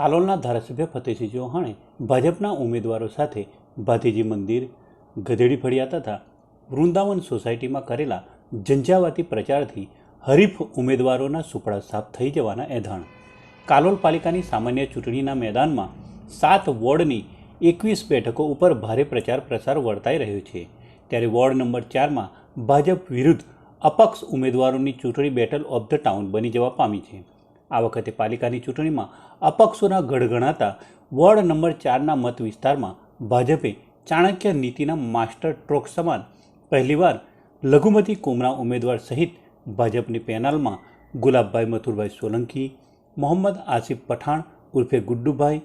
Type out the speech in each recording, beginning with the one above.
કાલોલના ધારાસભ્ય ફતેહસિંહ ચૌહાણે ભાજપના ઉમેદવારો સાથે ભાતીજી મંદિર, ગધેડી ફળિયા તથા વૃંદાવન સોસાયટીમાં કરેલા ઝંઝાવાતી પ્રચારથી હરીફ ઉમેદવારોના સુપડા સાફ થઈ જવાના એધાણ. કાલોલ પાલિકાની સામાન્ય ચૂંટણીના મેદાનમાં સાત વોર્ડની એકવીસ બેઠકો ઉપર ભારે પ્રચાર પ્રસાર વર્તાઈ રહ્યો છે. ત્યારે વોર્ડ નંબર ચારમાં ભાજપ વિરુદ્ધ અપક્ષ ઉમેદવારોની ચૂંટણી બેટલ ઓફ ધ ટાઉન બની જવા પામી છે. આ વખતે પાલિકાની ચૂંટણીમાં અપક્ષોના ગડગડાતા વોર્ડ નંબર ચારના મત વિસ્તારમાં ભાજપે ચાણક્ય નીતિના માસ્ટર ટ્રોક સમાન પહેલીવાર લઘુમતી કુમરા ઉમેદવાર સહિત ભાજપની પેનલમાં ગુલાબભાઈ મથુરભાઈ સોલંકી, મોહમ્મદ આસિફ પઠાણ, ઉર્ફે ગુડ્ડુભાઈ,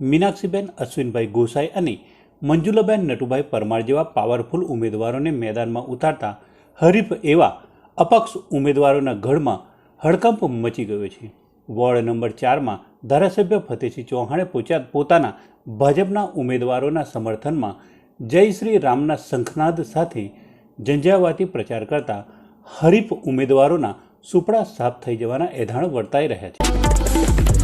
મીનાક્ષીબેન અશ્વિનભાઈ ગોસાઈ અને મંજુલાબેન નટુભાઈ પરમાર જેવા પાવરફુલ ઉમેદવારોને મેદાનમાં ઉતારતા હરીફ એવા અપક્ષ ઉમેદવારોના ગઢમાં હડકંપ મચી ગયો છે. વોર્ડ નંબર ચારમાં ધારાસભ્ય ફતેહસિંહ ચૌહાણે પોતાના ભાજપના ઉમેદવારોના સમર્થનમાં જય શ્રી રામના શંખનાદ સાથે ઝંઝાવાતી પ્રચાર કરતા હરીફ ઉમેદવારોના સુપડા સાફ થઈ જવાના એધાણ વર્તાઈ રહ્યા છે.